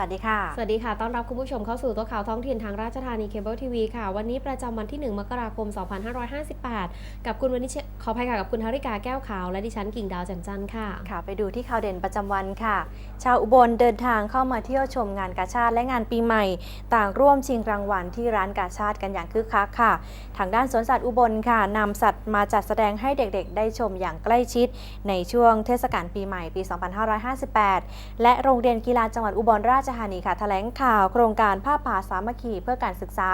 วัสดีค่ะ สวัสดีค่ะ ต้อนรับคุณผู้ชมเข้าสู่ตัวข่าวท้องถิ่นทางราชธานีเคเบิลทีวีค่ะ วันนี้ประจำวันที่ 1 มกราคม 2558 กับคุณวันนี้ขออภัยค่ะกับคุณธาริกาแก้วขาว และดิฉันกิ่งดาวแจ่มจันทร์ค่ะ ค่ะ ไปดูที่ข่าวเด่นประจำวันค่ะ ชาวอุบลเดินทางเข้ามาเที่ยวชมงานกาชาติและงานปีใหม่ ต่างร่วมชิงรางวัลที่ร้านกาชาติกันอย่างคึกคักค่ะ ทางด้านสวนสัตว์อุบลค่ะนำสัตว์มาจัดแสดงให้เด็กๆ ได้ชมอย่างใกล้ชิด ในช่วงเทศกาลปีใหม่ปี 2558 และโรงเรียนกีฬาจังหวัดอุบลราชธานีค่ะแถลงข่าวโครงการผ้าป่าสามัคคีเพื่อการศึกษา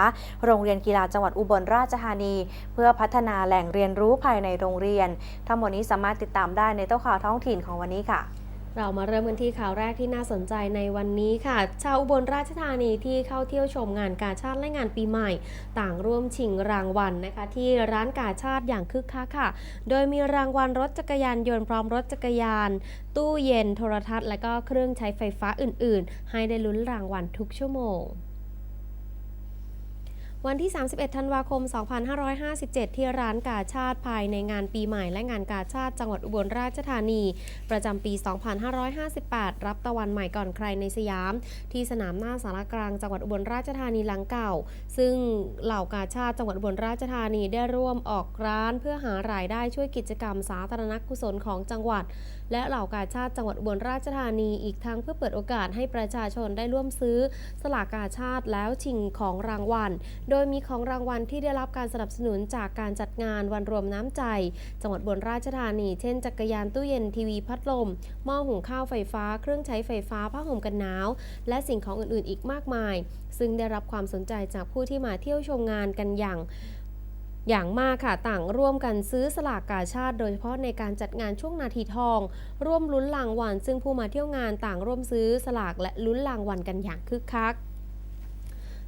โรงเรียนกีฬาจังหวัดอุบลราชธานี เพื่อพัฒนาแหล่งเรียนรู้ภายในโรงเรียน ทั้งหมดนี้สามารถติดตามได้ในโต๊ะข่าวท้องถิ่นของวันนี้ค่ะ เรามาเริ่มกันที่ข่าวแรกที่น่าสนใจในวันนี้ค่ะ ชาวอุบลราชธานีที่เข้าเที่ยวชมงานกาชาติและงานปีใหม่ ต่างร่วมชิงรางวัลนะคะ ที่ร้านกาชาติอย่างคึกคักค่ะ โดยมีรางวัลรถจักรยานยนต์พร้อมรถจักรยาน ตู้เย็นโทรทัศน์ และก็เครื่องใช้ไฟฟ้าอื่น ๆ ให้ได้ลุ้นรางวัลทุกชั่วโมง วันที่ 31 ธันวาคม 2557 ที่ร้านกาชาติภายในงานปีใหม่และงานกาชาติจังหวัดอุบลราชธานี ประจำปี 2558 รับตะวันใหม่ก่อนใครในสยาม ที่สนามหน้าสารกลางจังหวัดอุบลราชธานีหลังเก่า ซึ่งเหล่ากาชาติจังหวัดอุบลราชธานีได้ร่วมออกร้านเพื่อหารายได้ช่วยกิจกรรมสาธารณกุศลของจังหวัดและเหล่ากาชาติจังหวัดอุบลราชธานีอีกทั้งเพื่อเปิดโอกาสให้ประชาชนได้ร่วมซื้อ สลากกาชาติแล้วชิงของรางวัล โดยมีของรางวัลที่ได้รับการสนับสนุนจากการจัดงานวันรวมน้ำใจ จังหวัดอุบลราชธานี เช่นจักรยานตู้เย็นทีวีพัดลมหม้อหุงข้าวไฟฟ้า เครื่องใช้ไฟฟ้าผ้าห่มกันหนาว และสิ่งของอื่นๆ อีกมากมาย ซึ่งได้รับความสนใจจากผู้ที่มาเที่ยวชมงานกันอย่าง อย่างมากค่ะต่างร่วมกันซื้อสลากกาชาติโดยเฉพาะในการจัดงานช่วงนาทีทอง ร่วมลุ้นรางวัลซึ่งผู้มาเที่ยวงานต่างร่วมซื้อสลากและลุ้นรางวัลกันอย่างคึกคัก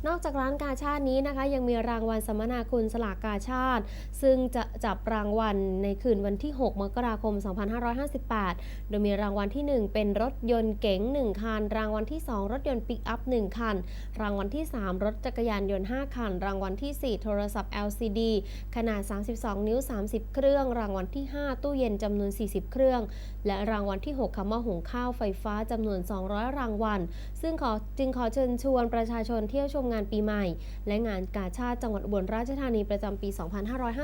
นอกจากร้านกาชาตินี้นะคะ ยังมีรางวัลสัมมนาคุณสลากกาชาติ ซึ่งจะจับรางวัลในคืนวันที่ 6 มกราคม 2558 โดยมีรางวัลที่ 1 เป็นรถยนต์เก๋ง 1 คัน รางวัลที่ 2 รถยนต์ปิกอัพ 1 คัน รางวัลที่ 3 รถจักรยานยนต์ 5 คัน รางวัลที่ 4 โทรศัพท์ LCD ขนาด 32 นิ้ว 30 เครื่อง รางวัลที่ 5 ตู้เย็นจำนวน 40 เครื่อง และรางวัลที่ 6คำว่าหุงข้าวไฟฟ้าจำนวน 200 รางวัล ซึ่งขอจึงขอเชิญชวนประชาชนเที่ยวชมงานปีใหม่ และงานกาชาติจังหวัดอุบลราชธานีประจำปี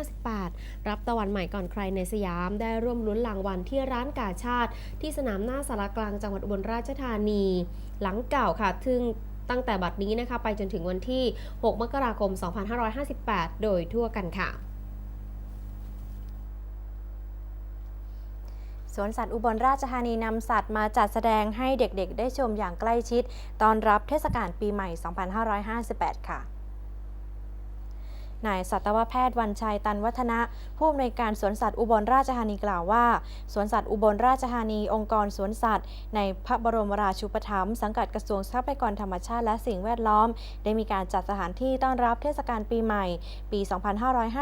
2558 รับตะวันใหม่ก่อนใครในสยาม ได้ร่วมลุ้นรางวัลที่ร้านกาชาติ ที่สนามหน้าสารกลางจังหวัดอุบลราชธานี หลังเก่าค่ะทึ่งตั้งแต่บัดนี้นะคะไปจนถึงวันที่ 6 มกราคม 2558 โดยทั่วกันค่ะ สวนสัตว์อุบลราชธานีนำสัตว์มาจัดแสดงให้เด็กๆ ได้ชมอย่างใกล้ชิด ตอนรับเทศกาลปีใหม่ 2558 ค่ะ นายสัตวแพทย์วันชัยตันวัฒนะ ผู้อำนวยการสวนสัตว์อุบลราชธานีกล่าวว่า สวนสัตว์อุบลราชธานีองค์กรสวนสัตว์ ในพระบรมราชูปถัมภ์สังกัดกระทรวงทรัพยากรธรรมชาติและสิ่งแวดล้อม ได้มีการจัดสถานที่ต้อนรับเทศกาลปีใหม่ ปี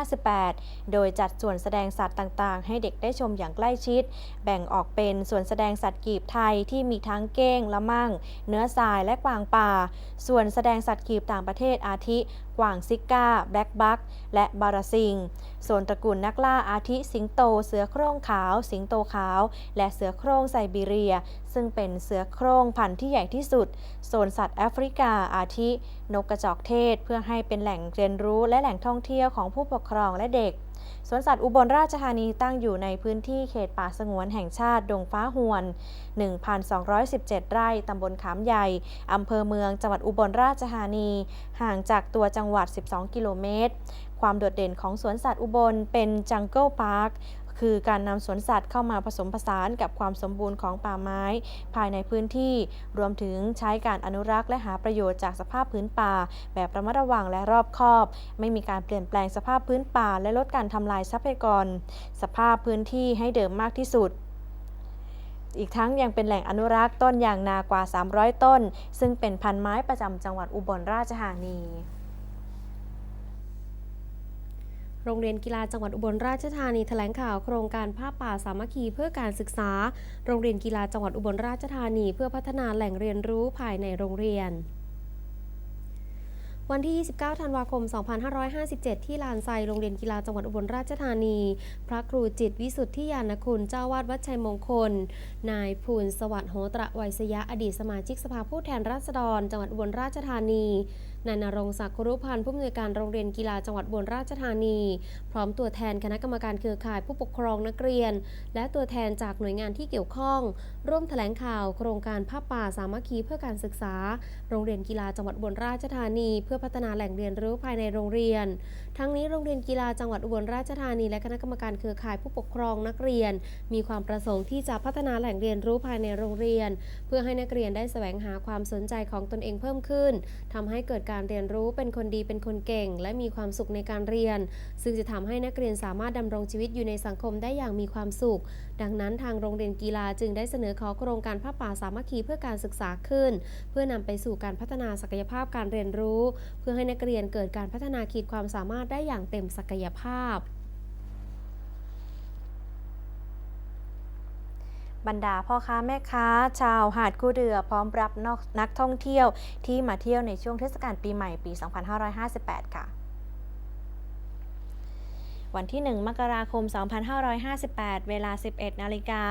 2558 โดยจัดส่วนแสดงสัตว์ต่างๆ ให้เด็กได้ชมอย่างใกล้ชิด แบ่งออกเป็นส่วนแสดงสัตว์กีบไทยที่มีทั้งเก้งละมั่ง เนื้อทรายและกวางป่า ส่วนแสดงสัตว์กีบต่างประเทศอาทิ วางซิก้า แบล็กบัค และบาราซิง ส่วนตระกูลนักล่าอาทิสิงโต เสือโคร่งขาว สิงโตขาว และเสือโคร่งไซบีเรีย ซึ่งเป็นเสือโคร่งพันธุ์ที่ใหญ่ที่สุด โซนสัตว์แอฟริกาอาทิ นกกระจอกเทศ เพื่อให้เป็นแหล่งเรียนรู้และแหล่งท่องเที่ยวของผู้ปกครองและเด็ก สวนสัตว์อุบลราชธานีตั้งอยู่ในพื้นที่เขตป่าสงวนแห่งชาติ ดงฟ้าหวน 1,217 ไร่ตำบลขามใหญ่ อำเภอเมืองจังหวัดอุบลราชธานี ห่างจากตัวจังหวัด 12 กิโลเมตร ความโดดเด่นของสวนสัตว์อุบลเป็นจังเกิลพาร์คคือการนำสวนสัตว์เข้ามาผสมผสานกับความสมบูรณ์ของป่าไม้ ภายในพื้นที่ รวมถึงใช้การอนุรักษ์และหาประโยชน์จากสภาพพื้นป่า แบบระมัดระวังและรอบคอบ ไม่มีการเปลี่ยนแปลงสภาพพื้นป่า และลดการทำลายทรัพยากร สภาพพื้นที่ให้เดิมมากที่สุดอีกทั้งยังเป็นแหล่งอนุรักษ์ต้นยางนากว่า 300 ต้น ซึ่งเป็นพันไม้ประจำจังหวัดอุบลราชธานี โรงเรียนกีฬาจังหวัดอุบลราชธานีแถลงข่าวโครงการผ้าป่าสามัคคีเพื่อการศึกษา โรงเรียนกีฬาจังหวัดอุบลราชธานี เพื่อพัฒนาแหล่งเรียนรู้ภายในโรงเรียนวันที่ 29 ธันวาคม 2557 ที่ลานไซ โรงเรียนกีฬาจังหวัดอุบลราชธานี พระครูจิตวิสุทธิยานคุณ เจ้าวาดวัดชัยมงคล นายภูลสวัสดิ์โหตระไวยสยะ อดีตสมาชิกสภาผู้แทนราษฎร จังหวัดอุบลราชธานีนายนรงศักดิ์ครุพันธ์ผู้อำนวยการโรงเรียนกีฬาจังหวัดบุรีราชธานี พร้อมตัวแทนคณะกรรมการเครือข่ายผู้ปกครองนักเรียน และตัวแทนจากหน่วยงานที่เกี่ยวข้อง ร่วมแถลงข่าวโครงการผ้าป่าสามัคคีเพื่อการศึกษา โรงเรียนกีฬาจังหวัดบุรีราชธานี เพื่อพัฒนาแหล่งเรียนรู้ภายในโรงเรียน ทั้งนี้โรงเรียนกีฬาจังหวัดอุบลราชธานี และคณะกรรมการเครือข่ายผู้ปกครองนักเรียน มีความประสงค์ที่จะพัฒนาแหล่งเรียนรู้ภายในโรงเรียน เพื่อให้นักเรียนได้แสวงหาความสนใจของตนเองเพิ่มขึ้นทำให้เกิดการเรียนรู้เป็นคนดีเป็นคนเก่ง และมีความสุขในการเรียน ซึ่งจะทำให้นักเรียนสามารถดำรงชีวิตอยู่ในสังคมได้อย่างมีความสุข ดังนั้นทางโรงเรียนกีฬาจึงได้เสนอขอโครงการผ้าป่าสามัคคีเพื่อการศึกษาขึ้น เพื่อนำไปสู่การพัฒนาศักยภาพการเรียนรู้ เพื่อให้นักเรียนเกิดการพัฒนาขีดความสามารถได้อย่างเต็มศักยภาพ บรรดาพ่อค้าแม่ค้า ชาวหาดคู่เรือพร้อมรับนนักท่องเที่ยวที่มาเที่ยวในช่วงเทศกาลปีใหม่ปี 2558 ค่ะ วันที่ 1 มกราคม 2558 เวลา 11 นาฬิกา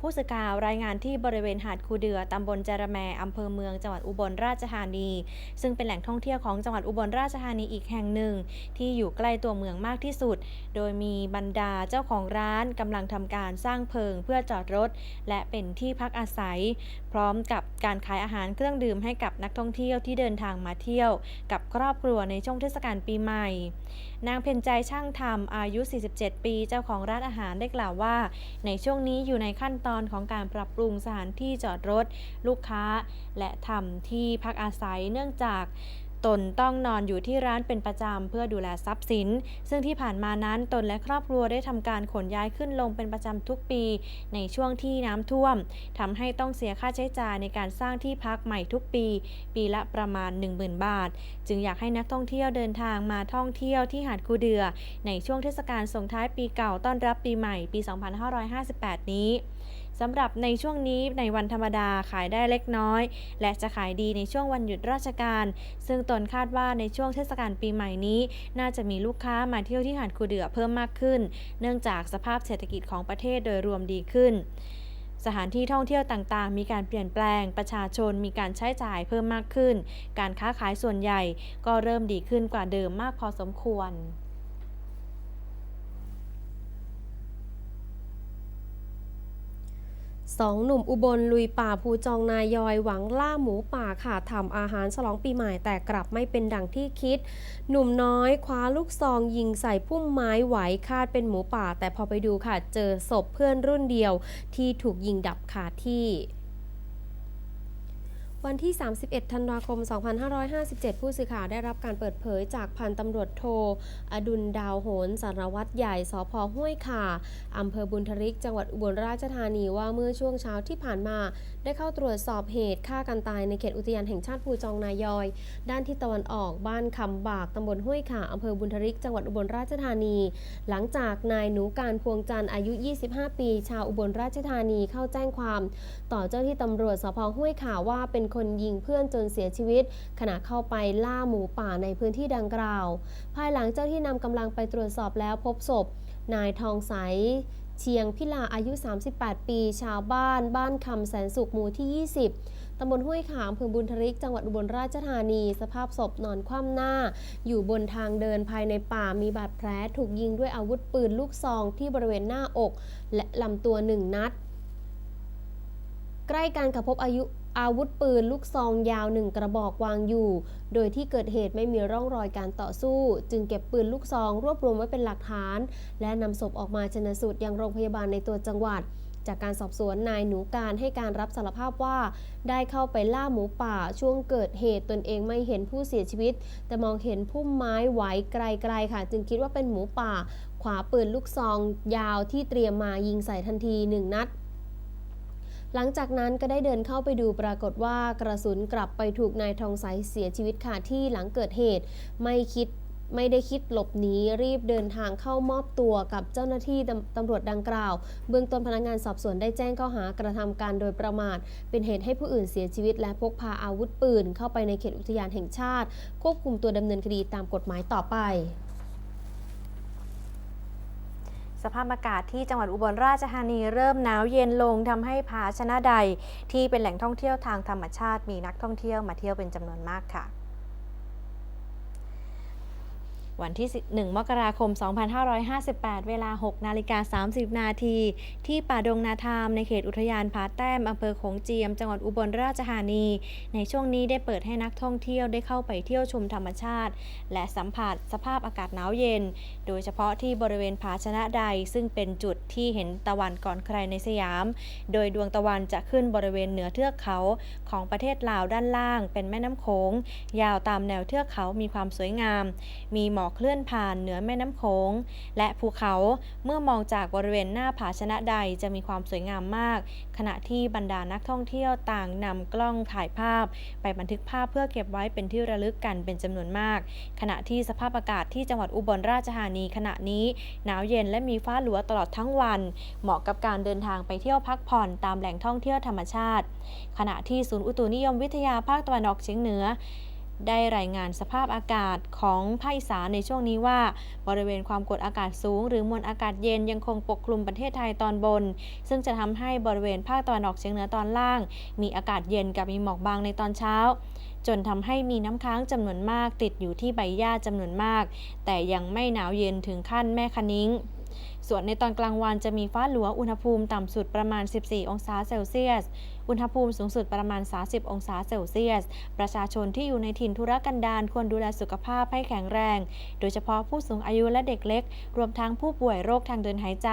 ผู้สื่อข่าวรายงานที่บริเวณหาดคูเดือ ตำบลจระแมอำเภอเมือง จังหวัดอุบลราชธานี ซึ่งเป็นแหล่งท่องเที่ยวของจังหวัดอุบลราชธานีอีกแห่งหนึ่ง ที่อยู่ใกล้ตัวเมืองมากที่สุด โดยมีบรรดาเจ้าของร้านกำลังทำการสร้างเพิงเพื่อจอดรถ และเป็นที่พักอาศัย พร้อมกับการขายอาหารเครื่องดื่มให้กับนักท่องเที่ยวที่เดินทางมาเที่ยว กับครอบครัวในช่วงเทศกาลปีใหม่ นางเพ็ญใจช่างธรรมอาายุ 47 ปี เจ้าของร้านอาหารได้กล่าวว่า ในช่วงนี้อยู่ในขั้นตอนของการปรับปรุงสถานที่จอดรถ ลูกค้า และทำที่พักอาศัยเนื่องจาก ตนต้องนอนอยู่ที่ร้านเป็นประจำเพื่อดูแลทรัพย์สิน ซึ่งที่ผ่านมานั้นตนและครอบครัวได้ทำการขนย้ายขึ้นลงเป็นประจำทุกปี ในช่วงที่น้ำท่วมทำให้ต้องเสียค่าใช้จ่ายในการสร้างที่พักใหม่ทุกปี ปีละประมาณ 10,000 บาท จึงอยากให้นักท่องเที่ยวเดินทางมาท่องเที่ยวที่หาดคูเดือ ในช่วงเทศกาลส่งท้ายปีเก่าต้อนรับปีใหม่ปี 2558 นี้ สำหรับในช่วงนี้ในวันธรรมดาขายได้เล็กน้อย และจะขายดีในช่วงวันหยุดราชการ ซึ่งตนคาดว่าในช่วงเทศกาลปีใหม่นี้ น่าจะมีลูกค้ามาเที่ยวที่หาดคูเดือเพิ่มมากขึ้น เนื่องจากสภาพเศรษฐกิจของประเทศโดยรวมดีขึ้นสถานที่ท่องเที่ยวต่างๆ มีการเปลี่ยนแปลง ประชาชนมีการใช้จ่ายเพิ่มมากขึ้น การค้าขายส่วนใหญ่ก็เริ่มดีขึ้นกว่าเดิมมากพอสมควร สองหนุ่มอุบลลุยป่าภูจองนายอยหวังล่าหมูป่าค่ะทำอาหารฉลองปีใหม่แต่กลับไม่เป็นดังที่คิด หนุ่มน้อยคว้าลูกซองยิงใส่พุ่มไม้ไหวคาดเป็นหมูป่า แต่พอไปดูค่ะ เจอศพเพื่อนรุ่นเดียวที่ถูกยิงดับคาที่ วันที่ 31 ธันวาคม 2557 ผู้สื่อข่าวได้รับการเปิดเผยจากพันตำรวจโท อดุลดาวโหนสารวัตรใหญ่ สพห้วยขาอำเภอบุญทริก จังหวัดอุบลราชธานีว่าเมื่อช่วงเช้าที่ผ่านมา ได้เข้าตรวจสอบเหตุฆ่ากันตายในเขตอุทยานแห่งชาติภูจองนายอย ด้านทิศตะวันออกบ้านคำบากตำบลห้วยขาอำเภอบุญทริก จังหวัดอุบลราชธานี หลังจากนายหนูการพวงจันทร์อายุ 25 ปี ชาวอุบลราชธานีเข้าแจ้งความ ต่อเจ้าที่ตำรวจสพห้วยขาว่าเป็นคนยิงเพื่อนจนเสียชีวิต ขณะเข้าไปล่าหมูป่าในพื้นที่ดังกล่าว ภายหลังเจ้าที่นำกำลังไปตรวจสอบแล้วพบศพ นายทองใสเชียงพิลาอายุ 38 ปี ชาวบ้าน บ้านคำแสนสุขหมู่ที่ 20 ตำบลห้วยขามอำเภอบุญทริก จังหวัดอุบลราชธานี สภาพศพนอนคว่ำหน้า อยู่บนทางเดินภายในป่า มีบาดแผล ถูกยิงด้วยอาวุธปืนลูกซองที่บริเวณหน้าอก และลำตัวหนึ่งนัด ใกล้กันกับพบอายุ อาวุธปืนลูกซองยาวหนึ่งกระบอกวางอยู่ โดยที่เกิดเหตุไม่มีร่องรอยการต่อสู้ จึงเก็บปืนลูกซองรวบรวมไว้เป็นหลักฐาน และนำศพออกมาชนะสูตรยังโรงพยาบาลในตัวจังหวัดจากการสอบสวนนายหนูการให้การรับสารภาพว่า ได้เข้าไปล่าหมูป่าช่วงเกิดเหตุตนเองไม่เห็นผู้เสียชีวิต แต่มองเห็นพุ่มไม้ไหวไกลๆค่ะ จึงคิดว่าเป็นหมูป่าขวาปืนลูกซองยาวที่เตรียมมายิงใส่ทันทีหนึ่งนัด หลังจากนั้นก็ได้เดินเข้าไปดูปรากฏว่ากระสุนกลับไปถูกนายทองใสเสียชีวิตค่ะที่หลังเกิดเหตุ ไม่คิดไม่ได้คิดหลบหนีรีบเดินทางเข้ามอบตัวกับเจ้าหน้าที่ตำรวจดังกล่าว เบื้องต้นพนักงานสอบสวนได้แจ้งข้อหากระทำการโดยประมาท เป็นเหตุให้ผู้อื่นเสียชีวิต และพกพาอาวุธปืน เข้าไปในเขตอุทยานแห่งชาติ ควบคุมตัวดำเนินคดีตามกฎหมายต่อไป สภาพอากาศที่จังหวัดอุบลราชธานีเริ่มหนาวเย็นลงทำให้ผาชนะใด ที่เป็นแหล่งท่องเที่ยวทางธรรมชาติมีนักท่องเที่ยวมาเที่ยวเป็นจำนวนมากค่ะ วันที่ 1 มกราคม 2558 เวลา 6 นาฬิกา 30 นาที ที่ป่าดงนาทามในเขตอุทยานผาแต้มอำเภอโขงเจียม จังหวัดอุบลราชธานี ในช่วงนี้ได้เปิดให้นักท่องเที่ยวได้เข้าไปเที่ยวชมธรรมชาติ และสัมผัสสภาพอากาศหนาวเย็น โดยเฉพาะที่บริเวณผาชนะใด ซึ่งเป็นจุดที่เห็นตะวันก่อนใครในสยาม โดยดวงตะวันจะขึ้นบริเวณเหนือเทือกเขาของประเทศลาวด้านล่าง เป็นแม่น้ำโขงยาวตามแนวเทือกเขามีความสวยงาม มีหมอกเคลื่อนผ่านเหนือแม่น้ำโขงและภูเขาเมื่อมองจากบริเวณหน้าผาชนะใดจะมีความสวยงามมาก ขณะที่บรรดานักท่องเที่ยวต่างนำกล้องถ่ายภาพ ไปบันทึกภาพเพื่อเก็บไว้เป็นที่ระลึกกันเป็นจำนวนมาก ขณะที่สภาพอากาศที่จังหวัดอุบลราชธานีขณะนี้ หนาวเย็นและมีฟ้าหลัวตลอดทั้งวัน เหมาะกับการเดินทางไปเที่ยวพักผ่อนตามแหล่งท่องเที่ยวธรรมชาติ ขณะที่ศูนย์อุตุนิยมวิทยาภาคตะวันออกเฉียงเหนือ ได้รายงานสภาพอากาศของภาคอีสานในช่วงนี้ว่า บริเวณความกดอากาศสูง หรือมวลอากาศเย็นยังคงปกคลุมประเทศไทยตอนบน ซึ่งจะทำให้บริเวณภาคตะวันออกเฉียงเหนือตอนล่าง มีอากาศเย็นกับมีหมอกบางในตอนเช้า จนทำให้มีน้ำค้างจำนวนมาก ติดอยู่ที่ใบหญ้าจำนวนมาก แต่ยังไม่หนาวเย็นถึงขั้นแม่คะนิ้ง ส่วนในตอนกลางวันจะมีฟ้าหลัวอุณหภูมิต่ำสุดประมาณ 14 องศาเซลเซียส อุณหภูมิสูงสุดประมาณ 30 องศาเซลเซียส ประชาชนที่อยู่ในถิ่นธุรกันดารควรดูแลสุขภาพให้แข็งแรง โดยเฉพาะผู้สูงอายุและเด็กเล็ก รวมทั้งผู้ป่วยโรคทางเดินหายใจ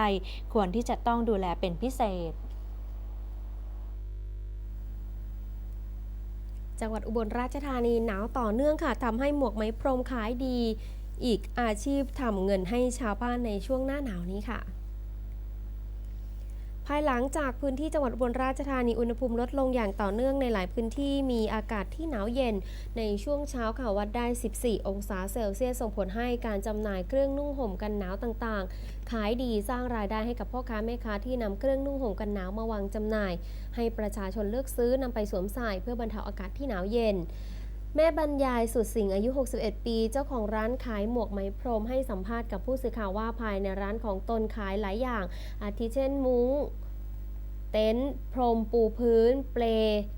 ควรที่จะต้องดูแลเป็นพิเศษจังหวัดอุบลราชธานีหนาวต่อเนื่องค่ะทำให้หมวกไหมพรมขายดี อีกอาชีพทำเงินให้ชาวบ้านในช่วงหน้าหนาวนี้ค่ะ ภายหลังจากพื้นที่จังหวัดอุบลราชธานีอุณหภูมิลดลงอย่างต่อเนื่องในหลายพื้นที่มีอากาศที่หนาวเย็น ในช่วงเช้าค่ะวัดได้ 14 องศาเซลเซียสส่งผลให้การจำหน่ายเครื่องนุ่งห่มกันหนาวต่างๆ ขายดีสร้างรายได้ให้กับพ่อค้าแม่ค้าที่นำเครื่องนุ่งห่มกันหนาวมาวางจำหน่าย ให้ประชาชนเลือกซื้อนำไปสวมใส่เพื่อบรรเทาอากาศที่หนาวเย็น แม่บรรยายสุดสิงห์อายุ 61 ปี เจ้าของร้านขายหมวกไหมพรมให้สัมภาษณ์กับผู้สื่อข่าวว่าภายในร้านของตนขายหลายอย่าง อาทิเช่นมุ้ง เต็นท์พรมปูพื้น เปล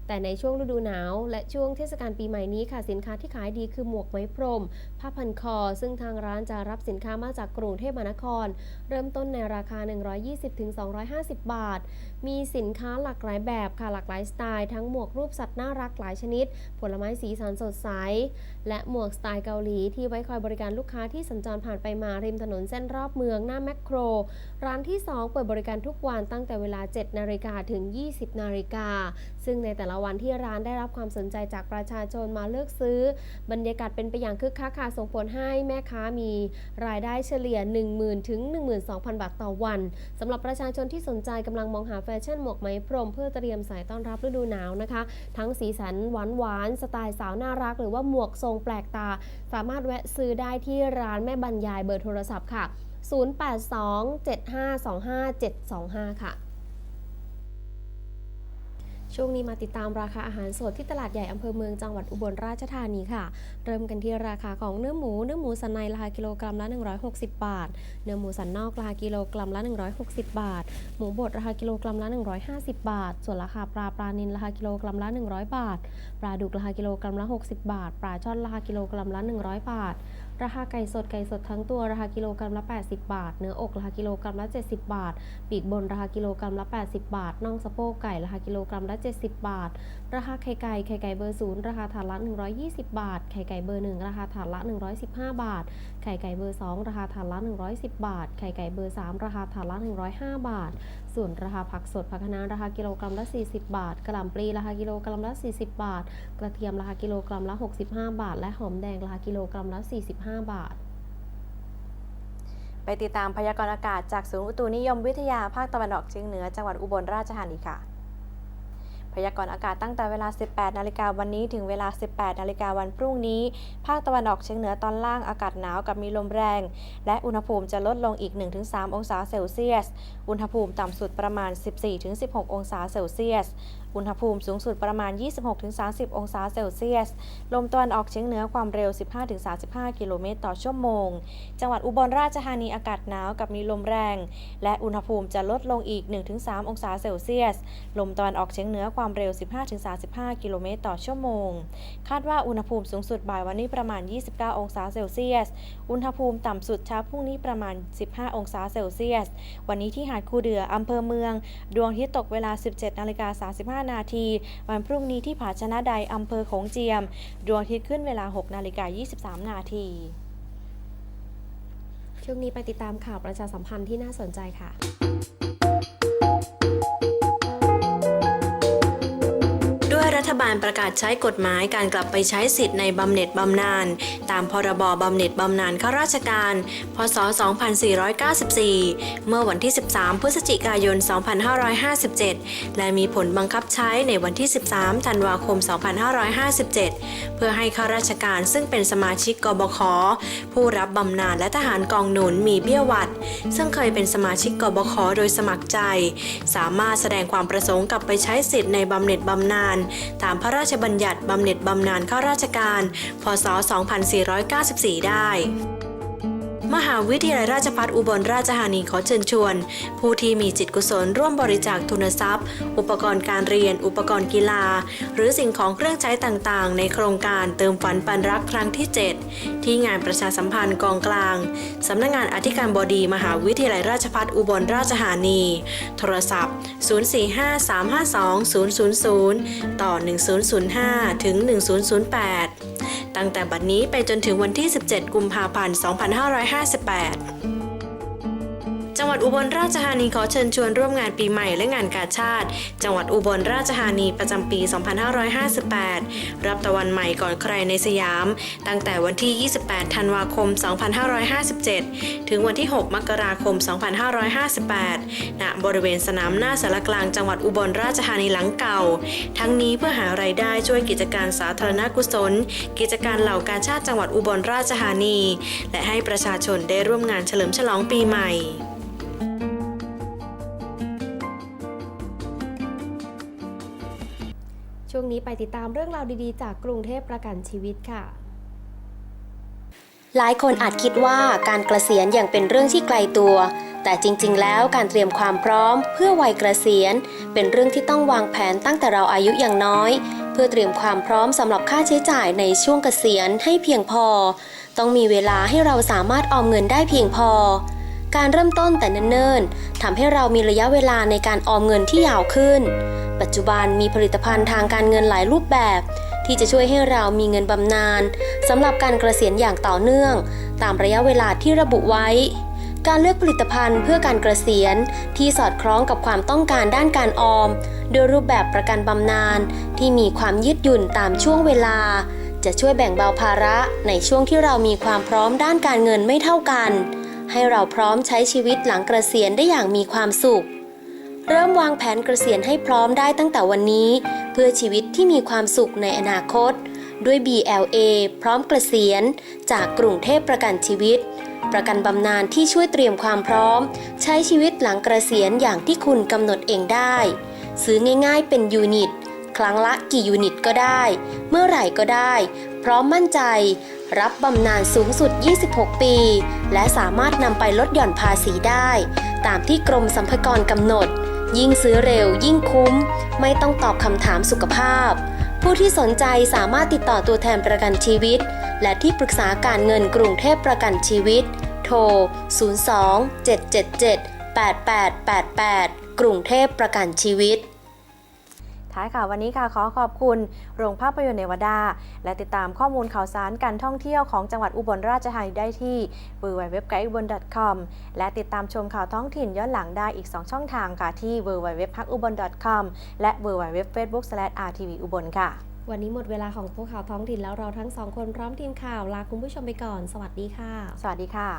แต่ในช่วงฤดูหนาว และช่วงเทศกาลปีใหม่นี้ค่ะสินค้าที่ขายดีคือหมวกไหมพรม ผ้าพันคอ ซึ่งทางร้านจะรับสินค้ามาจากกรุงเทพมหานคร เริ่มต้นในราคา 120-250 บาท มีสินค้าหลากหลายแบบค่ะหลากหลายสไตล์ทั้งหมวกรูปสัตว์น่ารักหลายชนิด ผลไม้สีสันสดใส และหมวกสไตล์เกาหลีที่ไว้คอยบริการลูกค้าที่สัญจรผ่านไปมาริมถนนเส้นรอบเมืองหน้าแมคโคร ร้านที่ 2 เปิดบริการทุกวันตั้งแต่เวลา7นาฬิกาถึง 20 นาฬิกา ซึ่งในแต่ละวันที่ร้านได้รับความสนใจจากประชาชนมาเลือกซื้อ บรรยากาศเป็นไปอย่างคึกคักค่ะส่งผลให้แม่ค้ามี รายได้เฉลี่ย 10,000 ถึง 12,000 บาทต่อวันสำหรับประชาชนที่สนใจกำลังมองหาแฟชั่นหมวกไหมพรม เพื่อเตรียมใส่ต้อนรับฤดูหนาวนะคะ ทั้งสีสันหวานหวานสไตล์สาวน่ารัก หรือว่าหมวกทรงแปลกตา สามารถแวะซื้อได้ที่ร้านแม่บรรยายเบอร์โทรศัพท์ค่ะ 0827525725 ค่ะ ช่วงนี้มาติดตามราคาอาหารสดที่ตลาดใหญ่อำเภอเมืองจังหวัดอุบลราชธานีค่ะ เริ่มกันที่ราคาของเนื้อหมู เนื้อหมูสันในราคากิโลกรัมละ 160 บาท เนื้อหมูสันนอกราคากิโลกรัมละ 160 บาท หมูบดราคากิโลกรัมละ 150 บาท ส่วนราคาปลาปลานิลราคากิโลกรัมละ 100 บาท ปลาดุกราคากิโลกรัมละ 60 บาท ปลาช่อนราคากิโลกรัมละ 100 บาท ราคาไก่สดไก่สดทั้งตัวราคากิโลกรัมละ 80 บาท เนื้ออกราคากิโลกรัมละ 70 บาท ปีกบนราคากิโลกรัมละ 80 บาทน่องสะโพกไก่ราคากิโลกรัมละ 70 บาท ราคาไข่ไก่ไข่ไก่เบอร์ศูนย์ราคาถาดละ 120 บาท ไข่ไก่เบอร์หนึ่งราคาถาดละ 115 บาท ไข่ไก่เบอร์สองราคาถาดละ 110 บาท ไข่ไก่เบอร์สามราคาถาดละ 105 บาท ส่วนราคาผักสดผักคะน้าราคากิโลกรัมละ 40 บาท กระหล่ำปลีราคากิโลกรัมละ 40 บาท กระเทียมราคากิโลกรัมละ 65 บาท และหอมแดงราคากิโลกรัมละ 45 บาทไปติดตามพยากรณ์อากาศจากศูนย์อุตุนิยมวิทยาภาคตะวันออกเฉียงเหนือจังหวัดอุบลราชธานีค่ะ พยากรณ์อากาศตั้งแต่เวลา 18 นาฬิกาวันนี้ถึงเวลา 18 นาฬิกาวันพรุ่งนี้ ภาคตะวันออกเฉียงเหนือตอนล่างอากาศหนาวกับมีลมแรง และอุณหภูมิจะลดลงอีก 1-3 องศาเซลเซียส อุณหภูมิต่ำสุดประมาณ 14-16 องศาเซลเซียส อุณหภูมิสูงสุดประมาณ 26-30 องศาเซลเซียส ลมตะวันออกเฉียงเหนือความเร็ว 15-35 กิโลเมตรต่อชั่วโมง จังหวัดอุบลราชธานีอากาศหนาวกับมีลมแรง และอุณหภูมิจะลดลงอีก 1-3 องศาเซลเซียส ลมตะวันออกเฉียงเหนือความเร็ว 15-35 กิโลเมตรต่อชั่วโมง คาดว่าอุณหภูมิสูงสุดบ่ายวันนี้ประมาณ 29 องศาเซลเซียส อุณหภูมิต่ำสุดเช้าพรุ่งนี้ประมาณ 15 องศาเซลเซียส วันนี้ที่หาดคูเดืออำเภอเมือง ดวงอาทิตย์ตกเวลา 17นาฬิกา35นาที วันพรุ่งนี้ที่ผาชนะใดอำเภอโขงเจียม ดวงอาทิตย์ขึ้นเวลา 6 นาฬิกา 23 นาที ช่วงนี้ไปติดตามข่าวประชาสัมพันธ์ที่น่าสนใจค่ะ รัฐบาลประกาศใช้กฎหมายการกลับไปใช้สิทธิ์ในบำเหน็จบำนาญตามพรบ บำเหน็จบำนาญข้าราชการ พศ 2494 เมื่อวันที่ 13 พฤศจิกายน 2557 และมีผลบังคับใช้ในวันที่ 13 ธันวาคม 2557 เพื่อให้ข้าราชการซึ่งเป็นสมาชิกกบข ผู้รับบำนาญและทหารกองหนุนมีเบี้ยวัด ซึ่งเคยเป็นสมาชิกกบข โดยสมัครใจ สามารถแสดงความประสงค์กลับไปใช้สิทธิ์ในบำเหน็จบำนาญตามพระราชบัญญัติบำเหน็จบำนาญข้าราชการ พศ 2494 ได้ มหาวิทยาลัยราชภัฏอุบลราชธานีขอเชิญชวน ผู้ที่มีจิตกุศลร่วมบริจาคทุนทรัพย์ อุปกรณ์การเรียน อุปกรณ์กีฬา หรือสิ่งของเครื่องใช้ต่างๆ ในโครงการเติมฝันปันรักครั้งที่ 7 ที่งานประชาสัมพันธ์กองกลาง สำนักงานอธิการบดีมหาวิทยาลัยราชภัฏอุบลราชธานี โทรศัพท์ 045-352-000 ต่อ 1005 ถึง 1008 ตั้งแต่บัดนี้ไปจนถึงวันที่ 17 กุมภาพันธ์ 2558 จังหวัดอุบลราชธานีขอเชิญชวนร่วมงานปีใหม่และงานกาชาติ จังหวัดอุบลราชธานีประจำปี 2558 รับตะวันใหม่ก่อนใครในสยาม ตั้งแต่วันที่ 28 ธันวาคม 2557 ถึงวันที่ 6 มกราคม 2558 ณ บริเวณสนามหน้าสารกลางจังหวัดอุบลราชธานีหลังเก่า ทั้งนี้เพื่อหารายได้ช่วยกิจการสาธารณกุศล กิจการเหล่ากาชาติจังหวัดอุบลราชธานี และให้ประชาชนได้ร่วมงานเฉลิมฉลองปีใหม่ ช่วงนี้ไปติดตามเรื่องราวดีๆ จากกรุงเทพประกันชีวิตค่ะหลายคนอาจคิดว่าการเกษียณอย่างเป็นเรื่องที่ไกลตัว แต่จริงๆ แล้วการเตรียมความพร้อมเพื่อวัยเกษียณ เป็นเรื่องที่ต้องวางแผนตั้งแต่เราอายุอย่างน้อย เพื่อเตรียมความพร้อมสำหรับค่าใช้จ่ายในช่วงเกษียณให้เพียงพอ ต้องมีเวลาให้เราสามารถออมเงินได้เพียงพอ การเริ่มต้นแต่เนิ่นๆทำให้เรามีระยะเวลาในการออมเงินที่ยาวขึ้น ปัจจุบันมีผลิตภัณฑ์ทางการเงินหลายรูปแบบ ที่จะช่วยให้เรามีเงินบำนาญสำหรับการเกษียณอย่างต่อเนื่อง ตามระยะเวลาที่ระบุไว้ การเลือกผลิตภัณฑ์เพื่อการเกษียณที่สอดคล้องกับความต้องการด้านการออม โดยรูปแบบประกันบำนาญที่มีความยืดหยุ่นตามช่วงเวลา จะช่วยแบ่งเบาภาระในช่วงที่เรามีความพร้อมด้านการเงินไม่เท่ากัน ให้เราพร้อมใช้ชีวิตหลังเกษียณได้อย่างมีความสุข เริ่มวางแผนเกษียณให้พร้อมได้ตั้งแต่วันนี้ เพื่อชีวิตที่มีความสุขในอนาคต ด้วย BLA พร้อมเกษียณ จากกรุงเทพประกันชีวิต ประกันบำนาญที่ช่วยเตรียมความพร้อม ใช้ชีวิตหลังเกษียณอย่างที่คุณกำหนดเองได้ ซื้อง่ายๆเป็นยูนิต ครั้งละกี่ยูนิตก็ได้ เมื่อไหร่ก็ได้ พร้อมมั่นใจ รับบำนาญสูงสุด 26 ปี และสามารถนำไปลดหย่อนภาษีได้ ตามที่กรมสรรพากรกำหนด ยิ่งซื้อเร็วยิ่งคุ้ม ไม่ต้องตอบคำถามสุขภาพ ผู้ที่สนใจสามารถติดต่อตัวแทนประกันชีวิต และที่ปรึกษาการเงินกรุงเทพประกันชีวิต โทร 02 777 8888 กรุงเทพประกันชีวิต ท้ายข่าววันนี้ค่ะขอขอบคุณโรงภาพยนตร์เนวดา และติดตามข้อมูลข่าวสารการท่องเที่ยวของจังหวัดอุบลราชธานีได้ที่ www.guideubon.com และติดตามชมข่าวท้องถิ่นย้อนหลังได้อีก 2 ช่องทางค่ะที่ www.pakubon.com และ www.facebook/rtv อุบลค่ะ วันนี้หมดเวลาของพวกข่าวท้องถิ่นแล้วเราทั้งสองคนพร้อมทีมข่าวลาคุณผู้ชมไปก่อน สวัสดีค่ะ สวัสดีค่ะ